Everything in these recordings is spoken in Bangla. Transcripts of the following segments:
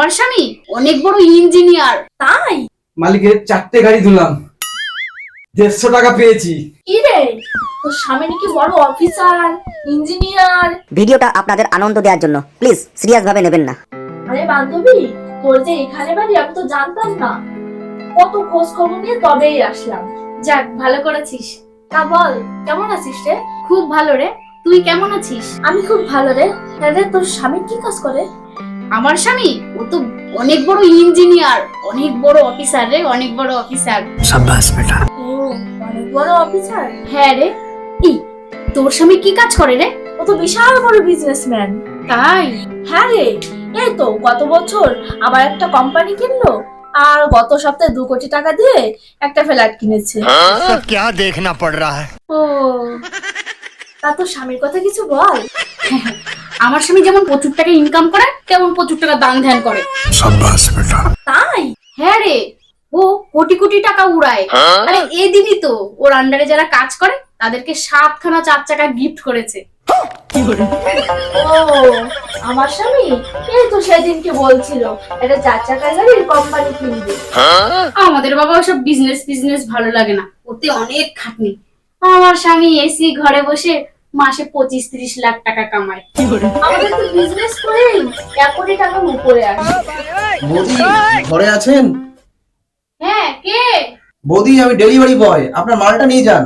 আমার স্বামী অনেক বড় ইঞ্জিনিয়ার। তাই? মালিকের চারটে গাড়ি ধুলাম। দেড়শো টাকা পেয়েছি। কি রে তোর স্বামী নাকি বড় অফিসার ইঞ্জিনিয়ার। ভিডিওটা আপনাদের আনন্দ দেওয়ার জন্য। প্লিজ সিরিয়াস ভাবে নেবেন না। আরে বান্ধবী তোর যে এখানে বাড়ি আমি তো জানতাম না। কত খোঁজ খবর নিয়ে তবেই আসলাম। যাক ভালো করেছিস। তা বল কেমন আছিস রে? খুব ভালো রে। তুই কেমন আছিস? আমি খুব ভালো রে। রে তোর স্বামী কি কাজ করে? আমার স্বামী ও তো অনেক বড় ইঞ্জিনিয়ার অনেক বড় অফিসার রে অনেক বড় অফিসার ও অনেক বড় অফিসার হ্যাঁ রে এই তোর স্বামী কি কাজ করে রে ও তো বিশাল বড় বিজনেসম্যান তাই হ্যাঁ রে এই তো গত বছর আবার একটা কোম্পানি কিনলো আর গত সপ্তাহে দু কোটি টাকা দিয়ে একটা ফ্ল্যাট কিনেছে तो क्या देखना पड़ रहा है ও তা তোর স্বামীর কথা কিছু বল আমার স্বামী যেমন প্রচুর টাকা ইনকাম করে তেমন প্রচুর টাকা দান ধ্যান করে। তাই? হ্যাঁ রে। ও কোটি কোটি টাকা উড়ায়। আরে এদিনই তো ওর আন্ডারে যারা কাজ করে তাদেরকে সাতখানা চার চাকা গিফট করেছে। ও আমার স্বামী? এই তো সেদিনকে বলছিল একটা চার চাকা গাড়ির কোম্পানি কিনবে। আমাদের বাবা ওসব বিজনেস বিজনেস ভালো লাগে না। ওতে অনেক খাটনি। আমার স্বামী এসি ঘরে বসে মাসে পঁচিশ ত্রিশ লাখ টাকা কামায়। আমাদের তো বিজনেস করেই এক কোটি টাকার উপরে আসে। বৌদি ঘরে আছেন? হ্যাঁ কে? বৌদি আমি ডেলিভারি বয় আপনার মালটা নিয়ে যান।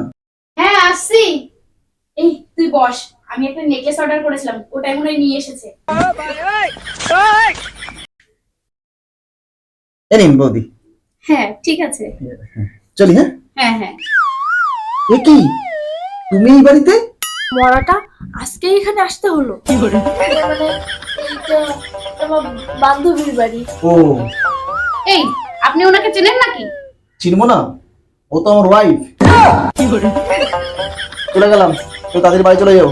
হ্যাঁ আসছি। এই তুই বস। আমি একটা নেকলেস অর্ডার করেছিলাম। ওটাই মনে হয় নিয়ে এসেছে। এ নিন বৌদি। হ্যাঁ ঠিক আছে। চলি হ্যাঁ? হ্যাঁ হ্যাঁ। এ কি? তুমি এই বাড়িতে? মরাটা আজকে এখানে আসতে হলো। মানে এইটা বান্ধবীর বাড়ি। ও। এই আপনি ওনাকে চেনেন নাকি? চিনবো না। ও তো আমার ওয়াইফ চলে গেলাম। তো তাদের বাড়ি চলে যাও।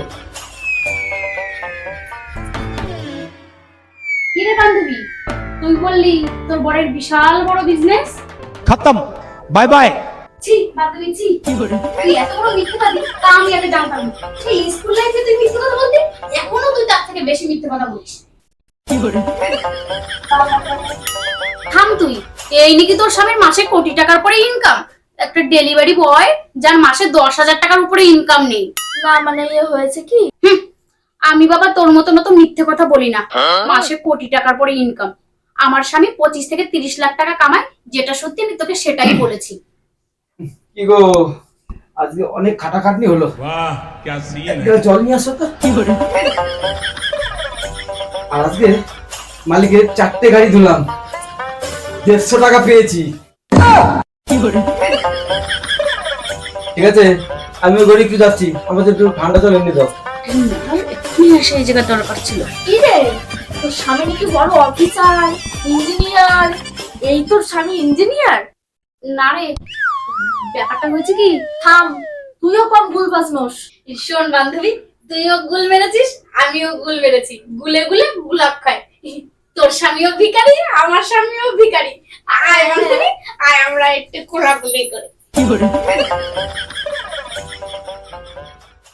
কিরে বান্ধবী? তুই বললি তোর বরের বিশাল বড় বিজনেস খতম। বাই বাই ছি বান্ধবী ছি। তুই এত বড় মিথ্যেবাদী তা আমি আগে জানতাম না। সেই স্কুল লাইফে তুই মিথ্যে কথা বলতি? এখনও তুই তার থেকে বেশি মিথ্যে কথা বলিস। থাম তুই। এই নাকি তোর স্বামীর মাসে কোটি টাকার পরে ইনকাম একটা ডেলিভারি বয় যার মাসে দশ হাজার টাকার উপরে ইনকাম নেই। না মানে ইয়ে হয়েছে কি? হুম, আমি বাবা তোর মতো মতো মিথ্যে কথা বলি না। মাসে কোটি টাকার পরে ইনকাম আমার স্বামী পঁচিশ থেকে তিরিশ লাখ টাকা কামায় যেটা সত্যি আমি তোকে সেটাই বলেছি। কি গো আজকে অনেক খাটাখাটনি হলো। জল নিয়ে আসো তো। কি করে আর আজকে মালিকের চারটে গাড়ি ধুলাম। দেড়শো টাকা পেয়েছি। ঠিক আছে আমি ওই একটু যাচ্ছি। আমাদের একটু ঠান্ডা জল এনে দাও। এক্ষুনি এই জায়গা দরকার ছিল। কি রে? তোর স্বামী নাকি বড় অফিসার ইঞ্জিনিয়ার। এই তোর স্বামী ইঞ্জিনিয়ার? না রে ব্যাপারটা হয়েছে কি? থাম, তুইও কম গুল বাজনস। শোন বান্ধবী, তুইও গুল মেরেছিস, আমিও গুল মেরেছি। গুলে গুলে গুলাব খাই। তোর স্বামীও ভিখারি, আমার স্বামীও ভিখারি। আয় বান্ধবী, আয়, আমরা একটু খোলাখুলি করি?